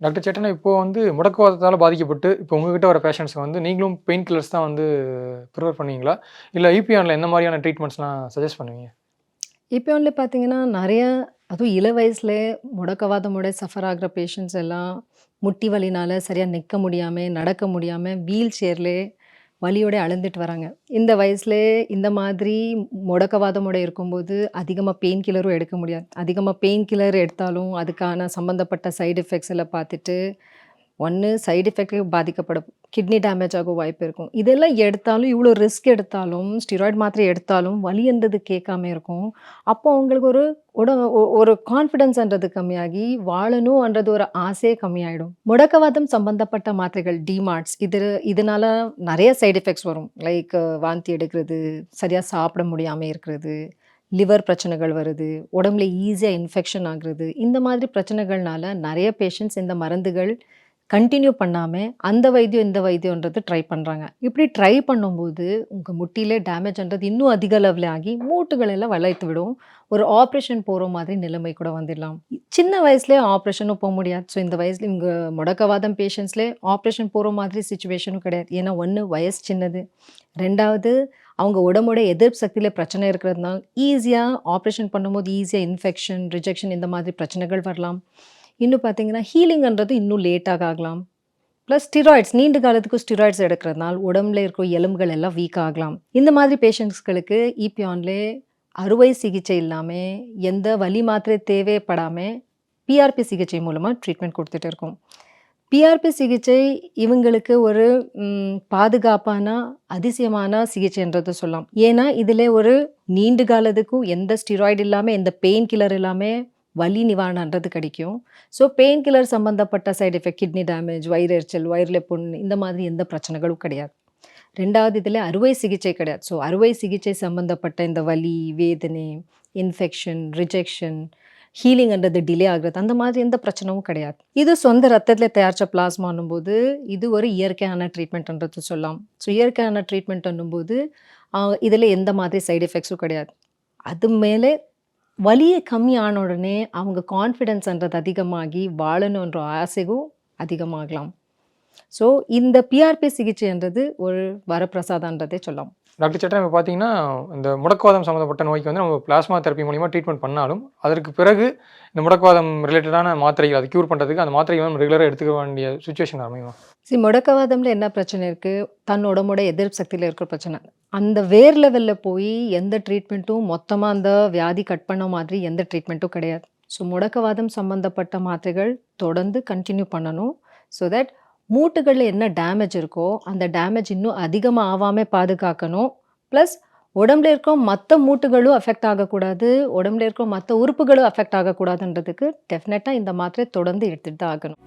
Doctor சேட்டனா இப்போ வந்து முடக்குவாதத்தால் பாதிக்கப்பட்டு இப்போ உங்ககிட்ட வர பேஷண்ட்ஸ்க்கு வந்து நீங்களும் பெயின் கில்லர்ஸ் தான் வந்து ப்ரிஃபர் பண்ணுவீங்களா? இல்லை யூபிஆனில் எந்த மாதிரியான ட்ரீட்மெண்ட்ஸ்லாம் சஜஸ்ட் பண்ணுவீங்க? இப்போ பார்த்தீங்கன்னா நிறைய அதுவும் இள வயசுல முடக்கவாதமோட சஃபர் ஆகிற பேஷண்ட்ஸ் எல்லாம் முட்டி வலினால் சரியாக நிற்க முடியாமல் நடக்க முடியாமல் வீல் சேர்லே வலியோட அழுந்துட்டு வராங்க. இந்த வயசுல இந்த மாதிரி முடக்கவாதமோட இருக்கும்போது அதிகமாக பெயின் கில்லரும் எடுக்க முடியாது. அதிகமாக பெயின் கில்லர் எடுத்தாலும் அதுக்கான சம்மந்தப்பட்ட சைடு எஃபெக்ட்ஸ் எல்லாம் பார்த்துட்டு ஒன்று சைடு எஃபெக்ட் பாதிக்கப்படும். கிட்னி டேமேஜ் ஆக வாய்ப்பு இருக்கும். இதெல்லாம் எடுத்தாலும் இவ்வளோ ரிஸ்க் எடுத்தாலும் ஸ்டீராய்டு மாத்திரை எடுத்தாலும் வலின்றது கேட்காம இருக்கும். அப்போ அவங்களுக்கு ஒரு உட ஒரு கான்ஃபிடென்ஸ்ன்றது கம்மியாகி வாழணும்ன்றது ஒரு ஆசையே கம்மியாயிடும். முடக்கவாதம் சம்பந்தப்பட்ட மாத்திரைகள் டிமார்ட்ஸ் இது இதனால நிறைய சைடு எஃபெக்ட்ஸ் வரும். லைக் வாந்தி எடுக்கிறது சரியாக சாப்பிட முடியாமல் இருக்கிறது லிவர் பிரச்சனைகள் வருது உடம்புல ஈஸியாக இன்ஃபெக்ஷன் ஆகுறது இந்த மாதிரி பிரச்சனைகள்னால நிறைய பேஷண்ட்ஸ் இந்த மருந்துகள் கண்டினியூ பண்ணாமல் அந்த வைத்தியம் இந்த வைத்தியன்றது ட்ரை பண்ணுறாங்க இப்படி ட்ரை பண்ணும்போது உங்கள் முட்டியிலே டேமேஜ்ன்றது இன்னும் அதிக லெவலில் ஆகி மூட்டுகள் எல்லாம் வளைத்து விடும். ஒரு ஆப்ரேஷன் போகிற மாதிரி நிலைமை கூட வந்துடலாம். சின்ன வயசுலேயே ஆப்ரேஷனும் போக முடியாது. ஸோ இந்த வயசில் இங்கே முடக்கவாதம் பேஷண்ட்ஸ்லேயே ஆப்ரேஷன் போகிற மாதிரி சுச்சுவேஷனும் கிடையாது. ஏன்னா ஒன்று வயசு சின்னது. ரெண்டாவது அவங்க உடம்போட எதிர்ப்பு சக்தியில் பிரச்சனை இருக்கிறதுனால ஈஸியாக ஆப்ரேஷன் பண்ணும்போது ஈஸியாக இன்ஃபெக்ஷன் ரிஜெக்ஷன் இந்த மாதிரி பிரச்சனைகள் வரலாம். இன்னும் பார்த்தீங்கன்னா ஹீலிங்ன்றது இன்னும் லேட்டாக ஆகலாம். ப்ளஸ் ஸ்டிராய்ட்ஸ் நீண்ட காலத்துக்கு ஸ்டிராய்ட்ஸ் எடுக்கிறதுனால உடம்புல இருக்கிற எலும்புகள் எல்லாம் வீக் ஆகலாம். இந்த மாதிரி பேஷண்ட்ஸ்களுக்கு இபியான்லே அறுவை சிகிச்சை இல்லாமல் எந்த வலி மாத்திரை தேவைப்படாமல் பிஆர்பி சிகிச்சை மூலமாக ட்ரீட்மெண்ட் கொடுத்துட்டு இருக்கோம். பிஆர்பி சிகிச்சை இவங்களுக்கு ஒரு பாதுகாப்பான அதிசயமான சிகிச்சைன்றதை சொல்லலாம். ஏன்னா இதில் ஒரு நீண்டு காலத்துக்கும் எந்த ஸ்டிராய்டு இல்லாமல் எந்த பெயின் கில்லர் இல்லாமல் வலி நிவாரணன்றது கிடைக்கும். ஸோ பெயின் கில்லர் சம்மந்தப்பட்ட சைடு எஃபெக்ட் கிட்னி டேமேஜ் வயிறு எரிச்சல் வயிறில் புண் இந்த மாதிரி எந்த பிரச்சனைகளும் கிடையாது. ரெண்டாவது இதில் அறுவை சிகிச்சை கிடையாது. ஸோ அறுவை சிகிச்சை சம்மந்தப்பட்ட இந்த வலி வேதனை இன்ஃபெக்ஷன் ரிஜெக்ஷன் ஹீலிங்ன்றது டிலே ஆகுறது அந்த மாதிரி எந்த பிரச்சனையும் கிடையாது. இது சொந்த ரத்தத்தில் தயாரித்த பிளாஸ்மான்னும் போது இது ஒரு இயற்கையான ட்ரீட்மெண்ட்ன்றது சொல்லலாம். ஸோ இயற்கையான ட்ரீட்மெண்ட் போது இதில் எந்த மாதிரி சைடு எஃபெக்ட்ஸும் கிடையாது. அது மேலே வலியை கம்மி ஆன உடனே அவங்க கான்ஃபிடென்ஸ்ன்றது அதிகமாகி வாழணுன்ற ஆசையும் அதிகமாகலாம். ஸோ இந்த பிஆர்பி சிகிச்சைன்றது ஒரு வரப்பிரசாதன்றதே சொல்லலாம். டாக்டர் சேட்டனா இப்போ பார்த்தீங்கன்னா இந்த முடக்குவாதம் சம்மந்தப்பட்ட நோய்க்கு வந்து நம்ம பிளாஸ்மா தெரப்பி மூலிமா ட்ரீட்மெண்ட் பண்ணாலும் அதற்கு பிறகு இந்த முடக்குவாதம் ரிலேட்டடான மாத்திரைகள் அதை க்யூர் பண்ணுறதுக்கு அந்த மாத்திரைகள் நம்ம ரெகுலராக எடுத்துக்க வேண்டிய சுச்சுவேஷன் அமையும்? சரி முடக்கவாதம்ல என்ன பிரச்சனை இருக்குது தன் உடம்போட எதிர்ப்பு சக்தியில் இருக்கிற பிரச்சனை. அந்த வேர் லெவலில் போய் எந்த ட்ரீட்மெண்ட்டும் மொத்தமாக அந்த வியாதி கட் பண்ண மாதிரி எந்த ட்ரீட்மெண்ட்டும் கிடையாது. ஸோ முடக்கவாதம் சம்மந்தப்பட்ட மாத்திரைகள் தொடர்ந்து கண்டினியூ பண்ணணும். ஸோ தட் மூட்டுகளில் என்ன டேமேஜ் இருக்கோ அந்த டேமேஜ் இன்னும் அதிகமாக ஆகாமல் பாதுகாக்கணும். ப்ளஸ் உடம்புல இருக்க மற்ற மூட்டுகளும் அஃபெக்ட் ஆகக்கூடாது. உடம்புல இருக்க மற்ற உறுப்புகளும் அஃபெக்ட் ஆகக்கூடாதுன்றதுக்கு டெஃபினட்டாக இந்த மாத்திரை தொடர்ந்து எடுத்துகிட்டு தான் ஆகணும்.